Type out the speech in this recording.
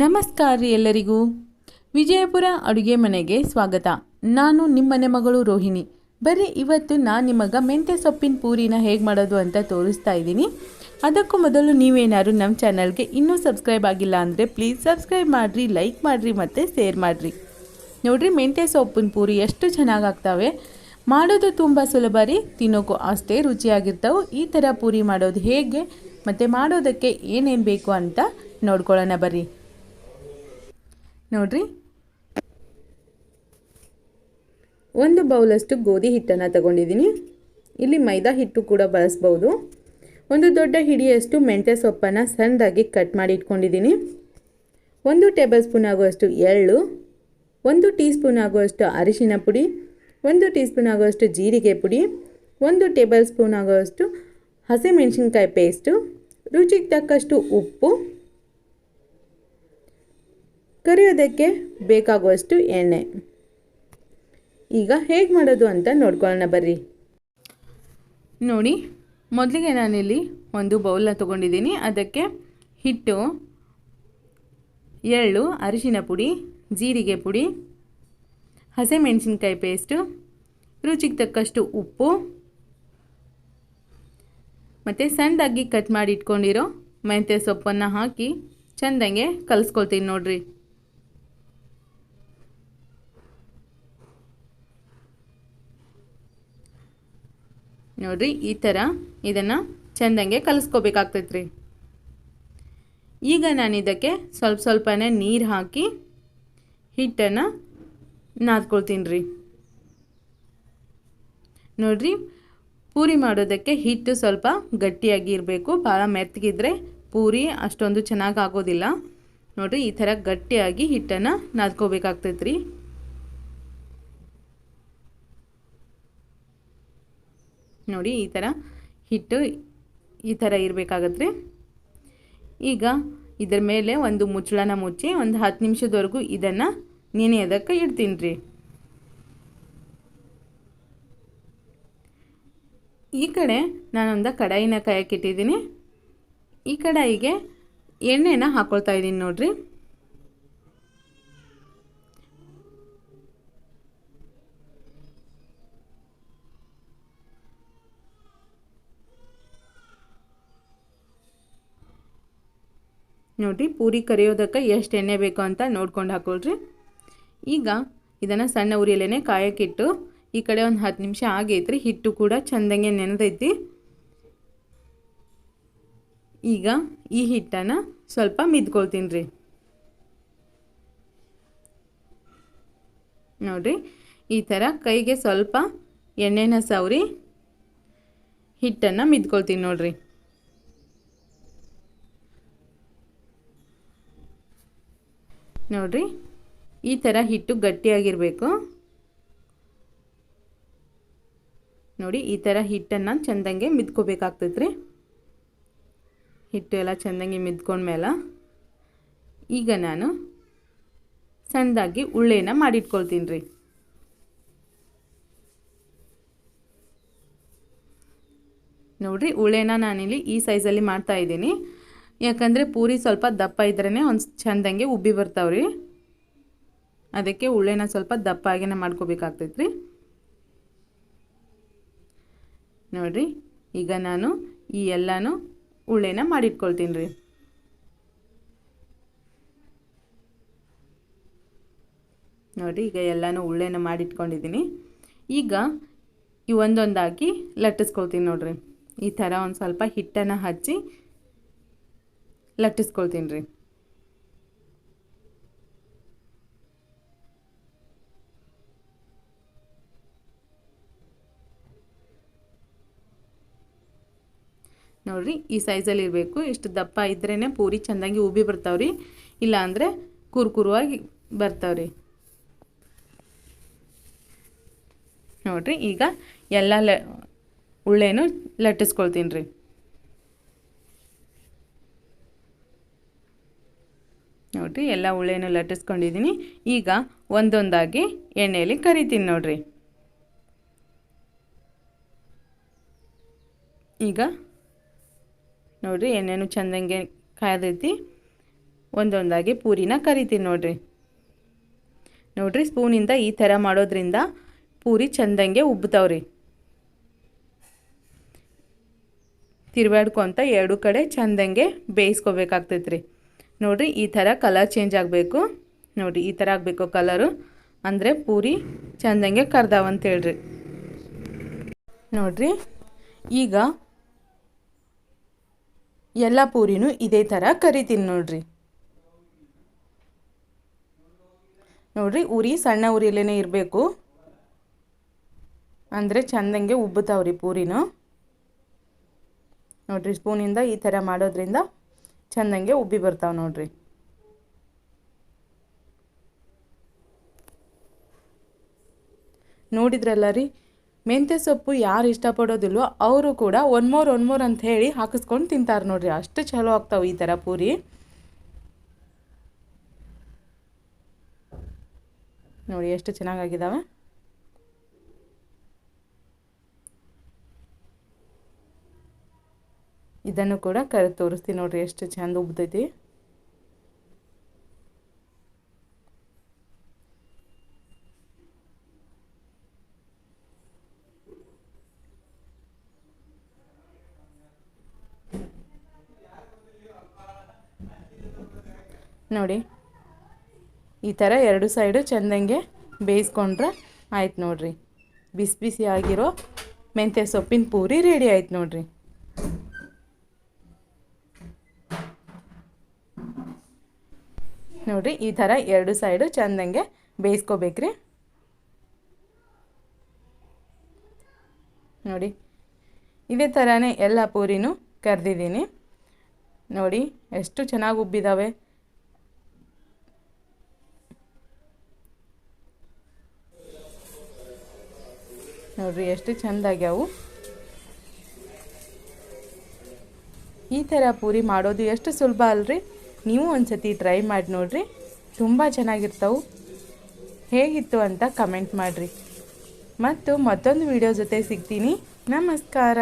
ನಮಸ್ಕಾರ ರೀ ಎಲ್ಲರಿಗೂ. ವಿಜಯಪುರ ಅಡುಗೆ ಮನೆಗೆ ಸ್ವಾಗತ. ನಾನು ನಿಮ್ಮನೆ ಮಗಳು ರೋಹಿಣಿ. ಬರೀ ಇವತ್ತು ನಾನು ನಿಮಗೆ ಮೆಂತ್ಯ ಸೊಪ್ಪಿನ ಪೂರಿನ ಹೇಗೆ ಮಾಡೋದು ಅಂತ ತೋರಿಸ್ತಾ ಇದ್ದೀನಿ. ಅದಕ್ಕೂ ಮೊದಲು ನೀವೇನಾದ್ರು ನಮ್ಮ ಚಾನಲ್ಗೆ ಇನ್ನೂ ಸಬ್ಸ್ಕ್ರೈಬ್ ಆಗಿಲ್ಲ ಅಂದರೆ ಪ್ಲೀಸ್ ಸಬ್ಸ್ಕ್ರೈಬ್ ಮಾಡಿರಿ, ಲೈಕ್ ಮಾಡಿರಿ ಮತ್ತು ಶೇರ್ ಮಾಡಿರಿ. ನೋಡಿರಿ ಮೆಂತ್ಯ ಸೊಪ್ಪಿನ ಪೂರಿ ಎಷ್ಟು ಚೆನ್ನಾಗಿ ಆಗ್ತವೆ ಮಾಡೋದು ತುಂಬ ಸುಲಭ ರೀ ತಿನ್ನೋಕ್ಕೂ ಅಷ್ಟೇ ರುಚಿಯಾಗಿರ್ತವೆ. ಈ ಥರ ಪೂರಿ ಮಾಡೋದು ಹೇಗೆ, ಮತ್ತು ಮಾಡೋದಕ್ಕೆ ಏನೇನು ಬೇಕು ಅಂತ ನೋಡ್ಕೊಳ್ಳೋಣ ಬರ್ರಿ. ನೋಡ್ರಿ. ಒಂದು ಬೌಲಷ್ಟು ಗೋಧಿ ಹಿಟ್ಟನ್ನು ತಗೊಂಡಿದ್ದೀನಿ. ಇಲ್ಲಿ ಮೈದಾ ಹಿಟ್ಟು ಕೂಡ ಬಳಸ್ಬೋದು. ಒಂದು ದೊಡ್ಡ ಹಿಡಿಯಷ್ಟು ಮೆಂತ್ಯ ಸೊಪ್ಪನ್ನು ಸಣ್ಣದಾಗಿ ಕಟ್ ಮಾಡಿ ಇಟ್ಕೊಂಡಿದ್ದೀನಿ. ಒಂದು ಟೇಬಲ್ ಸ್ಪೂನ್ ಆಗುವಷ್ಟು ಎಳ್ಳು, ಒಂದು ಟೀ ಸ್ಪೂನ್ ಆಗುವಷ್ಟು ಅರಿಶಿನ ಪುಡಿ, ಒಂದು ಟೀ ಸ್ಪೂನ್ ಆಗುವಷ್ಟು ಜೀರಿಗೆ ಪುಡಿ, ಒಂದು ಟೇಬಲ್ ಸ್ಪೂನ್ ಆಗುವಷ್ಟು ಹಸಿಮೆಣಸಿನ್ಕಾಯಿ ಪೇಸ್ಟು, ರುಚಿಗೆ ತಕ್ಕಷ್ಟು ಉಪ್ಪು ಕರಿಯೋದಕ್ಕೆ ಬೇಕಾಗುವಷ್ಟು ಎಣ್ಣೆ. ಈಗ ಹೇಗೆ ಮಾಡೋದು ಅಂತ ನೋಡ್ಕೊಳ್ಳೋಣ ಬರ್ರಿ. ನೋಡಿ, ಮೊದಲಿಗೆ ನಾನಿಲ್ಲಿ ಒಂದು ಬೌಲ್ನ ತೊಗೊಂಡಿದ್ದೀನಿ. ಅದಕ್ಕೆ ಹಿಟ್ಟು, ಎಳ್ಳು, ಅರಿಶಿನ ಪುಡಿ, ಜೀರಿಗೆ ಪುಡಿ, ಹಸಿಮೆಣಸಿನ್ಕಾಯಿ ಪೇಸ್ಟು, ರುಚಿಗೆ ತಕ್ಕಷ್ಟು ಉಪ್ಪು, ಮತ್ತು ಸಣ್ಣದಾಗಿ ಕಟ್ ಮಾಡಿ ಇಟ್ಕೊಂಡಿರೋ ಮೆಂತ್ಯ ಸೊಪ್ಪನ್ನು ಹಾಕಿ ಚೆಂದಂಗೆ ಕಲಿಸ್ಕೊಳ್ತೀನಿ ನೋಡ್ರಿ. ನೋಡ್ರಿ, ಈ ಥರ ಇದನ್ನು ಚೆಂದಂಗೆ ಕಲಿಸ್ಕೋಬೇಕಾಗ್ತೈತೆ ರೀ ಈಗ ನಾನು ಇದಕ್ಕೆ ಸ್ವಲ್ಪ ಸ್ವಲ್ಪನೇ ನೀರು ಹಾಕಿ ಹಿಟ್ಟನ್ನು ನಾದ್ಕೊಳ್ತೀನಿ ರೀ ನೋಡ್ರಿ, ಪೂರಿ ಮಾಡೋದಕ್ಕೆ ಹಿಟ್ಟು ಸ್ವಲ್ಪ ಗಟ್ಟಿಯಾಗಿ ಇರಬೇಕು. ಭಾಳ ಮೆತ್ತಗಿದ್ರೆ ಪೂರಿ ಅಷ್ಟೊಂದು ಚೆನ್ನಾಗಿ ಆಗೋದಿಲ್ಲ. ನೋಡಿರಿ, ಈ ಥರ ಗಟ್ಟಿಯಾಗಿ ಹಿಟ್ಟನ್ನು ನಾದ್ಕೋಬೇಕಾಗ್ತೈತೆ ನೋಡಿ, ಈ ಥರ ಹಿಟ್ಟು ಈ ಥರ ಇರಬೇಕಾಗತ್ತೆ. ಈಗ ಇದರ ಮೇಲೆ ಒಂದು ಮುಚ್ಚಳನ ಮುಚ್ಚಿ ಒಂದು ಹತ್ತು ನಿಮಿಷದವರೆಗೂ ಇದನ್ನು ನೆನೆಯೋದಕ್ಕೆ ಇಡ್ತೀನಿ ರೀ. ಈ ಕಡೆ ನಾನೊಂದು ಕಡಾಯಿನ ಕಾಯಕ್ಕಿಟ್ಟಿದ್ದೀನಿ ಈ ಕಡಾಯಿಗೆ ಎಣ್ಣೆನ ಹಾಕ್ಕೊಳ್ತಾ ಇದ್ದೀನಿ ನೋಡ್ರಿ. ನೋಡಿರಿ, ಪೂರಿ ಕರಿಯೋದಕ್ಕೆ ಎಷ್ಟು ಎಣ್ಣೆ ಬೇಕು ಅಂತ ನೋಡ್ಕೊಂಡು ಹಾಕೊಳ್ರಿ. ಈಗ ಇದನ್ನು ಸಣ್ಣ ಉರಿಯಲ್ಲೇ ಕಾಯಕ್ಕಿಟ್ಟು ಈ ಕಡೆ ಒಂದು ಹತ್ತು ನಿಮಿಷ ಆಗೈತ್ರಿ, ಹಿಟ್ಟು ಕೂಡ ಚೆಂದಂಗೆ ನೆನೆದೈತಿ. ಈಗ ಈ ಹಿಟ್ಟನ್ನು ಸ್ವಲ್ಪ ಮಿದ್ಕೊಳ್ತೀನಿ ರೀ ನೋಡಿರಿ, ಈ ಥರ ಕೈಗೆ ಸ್ವಲ್ಪ ಎಣ್ಣೆನ ಸವರಿ ಹಿಟ್ಟನ್ನು ಮಿದ್ಕೊಳ್ತೀನಿ ನೋಡಿರಿ. ನೋಡಿರಿ. ಈ ಥರ ಹಿಟ್ಟು ಗಟ್ಟಿಯಾಗಿರಬೇಕು. ನೋಡಿ, ಈ ಥರ ಹಿಟ್ಟನ್ನು ಚೆಂದಂಗೆ ಮಿದ್ಕೋಬೇಕಾಗ್ತೈತೆ ರೀ ಹಿಟ್ಟು ಎಲ್ಲ ಚೆಂದಂಗೆ ಮಿದ್ಕೊಂಡ್ಮೇಲೆ ಈಗ ನಾನು ಸಣ್ಣದಾಗಿ ಉಳ್ಳೆನ ಮಾಡಿಟ್ಕೊಳ್ತೀನಿ ರೀ ನೋಡಿರಿ, ಉಳ್ಳೆನ ನಾನಿಲ್ಲಿ ಈ ಸೈಜಲ್ಲಿ ಮಾಡ್ತಾ ಇದ್ದೀನಿ. ಯಾಕಂದರೆ ಪೂರಿ ಸ್ವಲ್ಪ ದಪ್ಪ ಇದ್ರೇ ಒಂದು ಚೆಂದಂಗೆ ಉಬ್ಬಿ ಬರ್ತಾವ್ರಿ. ಅದಕ್ಕೆ ಉಳ್ಳೆನ ಸ್ವಲ್ಪ ದಪ್ಪ ಆಗಿನೇ ಮಾಡ್ಕೋಬೇಕಾಗ್ತೈತೆ ರೀ ನೋಡಿರಿ, ಈಗ ನಾನು ಈ ಎಲ್ಲನೂ ಉಳ್ಳೆನ ಮಾಡಿಟ್ಕೊಳ್ತೀನಿ ರೀ ನೋಡಿ ಈಗ ಎಲ್ಲನೂ ಉಳ್ಳೆನ ಮಾಡಿಟ್ಕೊಂಡಿದ್ದೀನಿ. ಈಗ ಈ ಒಂದೊಂದಾಗಿ ಲಟ್ಟಿಸ್ಕೊಳ್ತೀನಿ ನೋಡ್ರಿ. ಈ ಥರ ಒಂದು ಸ್ವಲ್ಪ ಹಿಟ್ಟನ್ನು ಹಚ್ಚಿ ಲಟ್ಟಿಸ್ಕೊಳ್ತೀನಿ ರೀ. ನೋಡ್ರಿ, ಈ ಸೈಜಲ್ಲಿ ಇರಬೇಕು. ಇಷ್ಟು ದಪ್ಪ ಇದ್ರೇ ಪೂರಿ ಚೆಂದಾಗಿ ಉಬ್ಬಿ ಬರ್ತಾವ್ರಿ. ಇಲ್ಲ ಅಂದರೆ ಕುರುಕುರುವಾಗಿ ಬರ್ತಾವ್ರಿ. ನೋಡ್ರಿ, ಈಗ ಎಲ್ಲ ಲ ಉಳ್ಳೆನು ಲಟ್ಟಿಸ್ಕೊಳ್ತೀನಿ ರೀ. ನೋಡಿರಿ, ಎಲ್ಲ ಉಳ್ಳೆನೂ ಲಟ್ಟಿಸ್ಕೊಂಡಿದ್ದೀನಿ ಈಗ ಒಂದೊಂದಾಗಿ ಎಣ್ಣೆಯಲ್ಲಿ ಕರಿತೀನಿ ನೋಡಿರಿ. ಈಗ ನೋಡಿರಿ, ಎಣ್ಣೆನೂ ಚೆಂದಂಗೆ ಕಾಯ್ದೈತಿ. ಒಂದೊಂದಾಗಿ ಪೂರಿನ ಕರಿತೀನಿ ನೋಡಿರಿ. ನೋಡಿರಿ, ಸ್ಪೂನಿಂದ ಈ ಥರ ಮಾಡೋದ್ರಿಂದ ಪೂರಿ ಚಂದಂಗೆ ಉಬ್ತಾವ್ರಿ ತಿರುವಾಡ್ಕೊಂತ ಎರಡು ಕಡೆ ಚೆಂದಂಗೆ ಬೇಯಿಸ್ಕೋಬೇಕಾಗ್ತೈತೆ ರೀ ನೋಡಿರಿ, ಈ ಥರ ಕಲರ್ ಚೇಂಜ್ ಆಗಬೇಕು. ನೋಡಿರಿ, ಈ ಥರ ಆಗಬೇಕು ಕಲರು ಅಂದರೆ ಪೂರಿ ಚಂದಂಗೆ ಕರ್ದಾವಂತ ಹೇಳ್ರಿ. ನೋಡಿರಿ, ಈಗ ಎಲ್ಲ ಪೂರಿನೂ ಇದೇ ಥರ ಕರಿತೀನಿ ನೋಡ್ರಿ. ನೋಡ್ರಿ, ಉರಿ ಸಣ್ಣ ಉರಿಯಲ್ಲೇ ಇರಬೇಕು. ಅಂದರೆ ಚಂದಂಗೆ ಉಬ್ಬುತ್ತಾವ್ರಿ ಪೂರಿನೂ. ನೋಡ್ರಿ ಸ್ಪೂನಿಂದ ಈ ಥರ ಮಾಡೋದ್ರಿಂದ ಚಂದಂಗೆ ಉಬ್ಬಿ ಬರ್ತಾವೆ ನೋಡ್ರಿ. ನೋಡಿದ್ರಲ್ಲ ರೀ ಮೆಂತ್ಯ ಸೊಪ್ಪು ಯಾರು ಇಷ್ಟಪಡೋದಿಲ್ವೋ ಅವರು ಕೂಡ ಒನ್ ಮೋರ್ ಒನ್ ಮೋರ್ ಅಂತ ಹೇಳಿ ಹಾಕಿಸ್ಕೊಂಡು ತಿಂತಾರೆ ನೋಡ್ರಿ. ಅಷ್ಟು ಚಲೋ ಆಗ್ತಾವೆ ಈ ಥರ ಪೂರಿ. ನೋಡಿ ಎಷ್ಟು ಚೆನ್ನಾಗಾಗಿದ್ದಾವೆ ಇದನ್ನು ಕೂಡ ಕರೆ ತೋರಿಸ್ತೀನಿ ನೋಡ್ರಿ, ಎಷ್ಟು ಚಂದ ಉಬ್ತೈತಿ ನೋಡಿ, ಈ ಥರ ಎರಡು ಸೈಡು ಚೆಂದಂಗೆ ಬೇಯಿಸ್ಕೊಂಡ್ರೆ ಆಯ್ತು ನೋಡ್ರಿ. ಬಿಸಿ ಬಿಸಿ ಆಗಿರೋ ಮೆಂತ್ಯ ಸೊಪ್ಪಿನ ಪೂರಿ ರೆಡಿ ಆಯ್ತು ನೋಡ್ರಿ. ನೋಡ್ರಿ, ಈ ಥರ ಎರಡು ಸೈಡು ಚೆಂದಂಗೆ ಬೇಯಿಸ್ಕೋಬೇಕ್ರಿ. ನೋಡಿ, ಇದೇ ಥರನೇ ಎಲ್ಲ ಪೂರಿನೂ ಕರೆದಿದ್ದೀನಿ. ನೋಡಿ, ಎಷ್ಟು ಚೆನ್ನಾಗಿ ಉಬ್ಬಿದ್ದಾವೆ ನೋಡಿರಿ, ಎಷ್ಟು ಚೆಂದಾಗ್ಯಾವು. ಈ ಥರ ಪೂರಿ ಮಾಡೋದು ಎಷ್ಟು ಸುಲಭ ಅಲ್ರಿ? ನೀವು ಒಂದ್ಸತಿ ಟ್ರೈ ಮಾಡಿ ನೋಡ್ರಿ. ತುಂಬ ಚೆನ್ನಾಗಿರ್ತವೆ. ಹೇಗಿತ್ತು ಅಂತ ಕಮೆಂಟ್ ಮಾಡಿರಿ. ಮತ್ತು ಮತ್ತೊಂದು ವಿಡಿಯೋ ಜೊತೆ ಸಿಗ್ತೀನಿ. ನಮಸ್ಕಾರ.